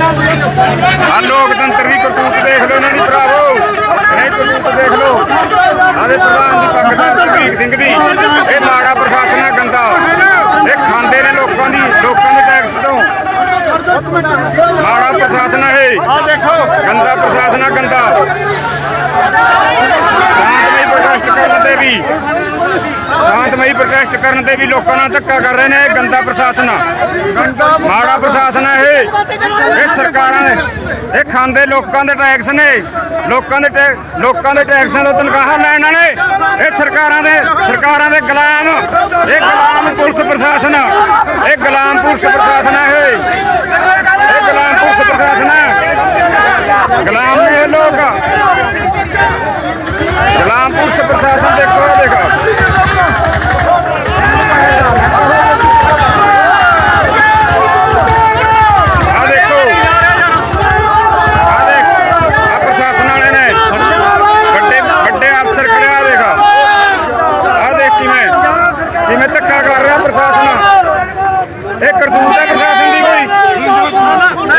ਆ ਲੋਕਤੰਤਰ ਦੀ ਕਰਤੂਤ ਦੇਖ ਲਓ ਇਹਨਾਂ ਦੀ ਭਰਾਵੋ। ਇਹ ਕਰਤੂਤ ਦੇਖ ਲਓ। ਆਦੇ ਪ੍ਰਧਾਨ ਦੀ ਪੱਕਦਾਰ ਸੁਖਬੀਰ ਸਿੰਘ ਦੀ। ਇਹ ਮਾੜਾ ਪ੍ਰਸ਼ਾਸਨ ਆ ਗੰਦਾ। ਇਹ ਖਾਂਦੇ ਨੇ ਲੋਕਾਂ ਦੀ ਲੋਕਾਂ ਦੇ ਟੈਕਸ ਤੋਂ। ਮਾੜਾ ਪ੍ਰਸ਼ਾਸਨ ਹੈ ਇਹ। ਆ ਦੇਖੋ। ਗੰਦਾ ਪ੍ਰਸ਼ਾਸਨ ਆ ਗੰਦਾ। ਪ੍ਰੋਟੈਸਟ ਕਰਨ ਤੇ ਵੀ। ਸ਼ਾਂਤਮਈ ਪ੍ਰੋਟੈਸਟ ਕਰਨ ਤੇ ਵੀ ਲੋਕਾਂ ਨਾਲ ਧੱਕਾ ਕਰ ਰਹੇ ਨੇ ਇਹ ਗੰਦਾ ਪ੍ਰਸ਼ਾਸਨ ਆ। ਮਾੜਾ ਪ੍ਰਸ਼ਾਸਨ ਆ ਇਹ। ਇਹ ਸਰਕਾਰਾਂ ਦੇ ਇਹ ਖਾਂਦੇ ਲੋਕਾਂ ਦੇ ਟੈਕਸ ਨੇ। ਲੋਕਾਂ ਦੇ ਲੋਕਾਂ ਦੇ ਟੈਕਸਾਂ ਤੋਂ ਤਨਖਾਹਾਂ ਲੈਣ ਵਾਲੇ। ਇਹ ਸਰਕਾਰਾਂ ਦੇ ਸਰਕਾਰਾਂ ਦੇ ਗੁਲਾਮ। ਇਹ ਗੁਲਾਮ ਪੁਲਿਸ ਪ੍ਰਸ਼ਾਸਨ ਇਹ ਗੁਲਾਮ ਪੁਲਿਸ ਪ੍ਰਸ਼ਾਸਨ ਆ ਇਹ। ਇਹ ਗੁਲਾਮ ਪੁਲਿਸ ਪ੍ਰਸ਼ਾਸਨ ਆ। ਗੁਲਾਮ ਨੇ ਇਹ ਲੋਕ ਗੁਲਾਮ ਪੁਲਿਸ ਪ੍ਰਸ਼ਾਸਨ ਦੇ ਇਹ ਦੇਖੋ ਆ ਦੇਖੋ ਆ ਦੇਖ ਆ ਪ੍ਰਸ਼ਾਸਨ ਵਾਲੇ ਨੇ ਵੱਡੇ ਵੱਡੇ ਅਫਸਰ ਖੜੇ ਆ ਦੇਖ ਆ ਦੇਖ ਕਿਵੇਂ ਕਿਵੇਂ ਧੱਕਾ ਕਰ ਰਿਹਾ ਪ੍ਰਸ਼ਾਸਨ ਇਹ ਕਰਤੂਤ ਹੈ ਪ੍ਰਸ਼ਾਸਨ ਦੀ ਕੋਈ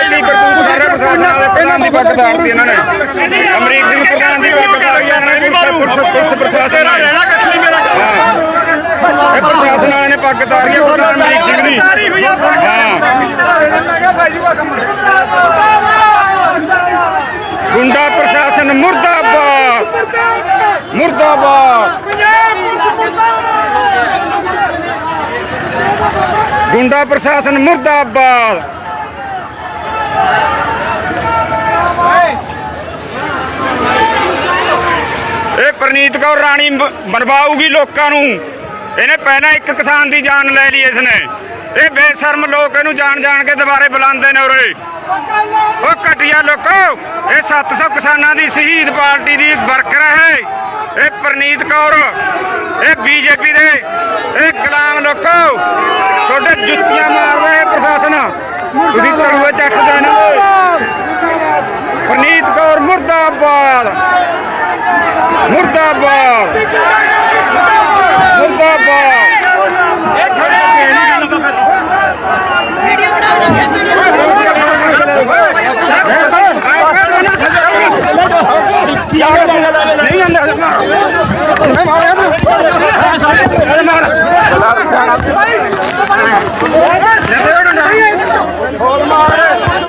ਕੀ ਕਰਤੂਤ ਕਰ ਰਿਹਾ ਪ੍ਰਸ਼ਾਸਨ ਵਾਲੇ ਪ੍ਰਧਾਨ ਦੀ ਪੱਗ ਦਾੜਤੀ ਇਹਨਾਂ ਨੇ। ਅਮਰੀਕ ਸਿੰਘ ਪ੍ਰਧਾਨ ਦੀ ਪੱਗ ਦਾੜੀ ਇਹਨਾਂ ਨੇ ਪੁਲਿਸ ਪ੍ਰਸ਼ਾਸਨ ਨੇ ਇਹ ਪ੍ਰਸ਼ਾਸਨ ਵਾਲੇ ਨੇ ਪੱਗ ਦਾੜੀ ਹੈ ਪ੍ਰਧਾਨ ਅਮਰੀਕ ਸਿੰਘ ਦੀ। ਹਾਂ। ਗੁੰਡਾ ਪ੍ਰਸ਼ਾਸਨ ਮੁਰਦਾਬਾਦ ਮੁਰਦਾਬਾਦ। ਗੁੰਡਾ ਪ੍ਰਸ਼ਾਸਨ ਮੁਰਦਾਬਾਦ। ਇਹ ਪ੍ਰਨੀਤ ਕੌਰ ਰਾਣੀ ਬ- ਲੋਕਾਂ ਨੂੰ। ਇਹਨੇ ਪਹਿਲਾਂ ਇੱਕ ਕਿਸਾਨ ਦੀ ਜਾਨ ਲੈ ਲਈ ਇਸਨੇ। ਇਹ ਬੇਸ਼ਰਮ ਲੋਕ ਇਹਨੂੰ ਜਾਣ ਜਾਣ ਕੇ ਦੁਬਾਰੇ ਬੁਲਾਉਂਦੇ ਨੇ ਉਰੇ। ਉਹ ਘਟਿਆ ਲੋਕੋ, ਇਹ 700 ਕਿਸਾਨਾਂ ਦੀ ਸ਼ਹੀਦ ਪਾਰਟੀ ਦੀ ਵਰਕਰ ਹੈ। ਇਹ ਪ੍ਰਨੀਤ ਕੌਰ, ਇਹ ਬੀਜੇਪੀ ਦੇ, ਇਹ ਗੁਲਾਮ ਲੋਕੋ। ਛੋਟੇ ਜੁੱਤੀਆਂ ਮਾਰਦਾ ਹੈ ਪ੍ਰਸ਼ਾਸਨ। ਤੁਸੀਂ ਤੜੂਏ ਚੱਕ ਜਾਣਾ ਪ੍ਰਨੀਤ ਕੌਰ ਮੁਰਦਾਬਾਦ ਮੁਰਦਾਬਾਦ। ਮੁਰਦਾਬਾਦ ਨਹੀਂ ਅੰਦਰ ਮੈਂ ਮਾਰਿਆ ਤੂੰ ਮਾਰ ਮਾਰ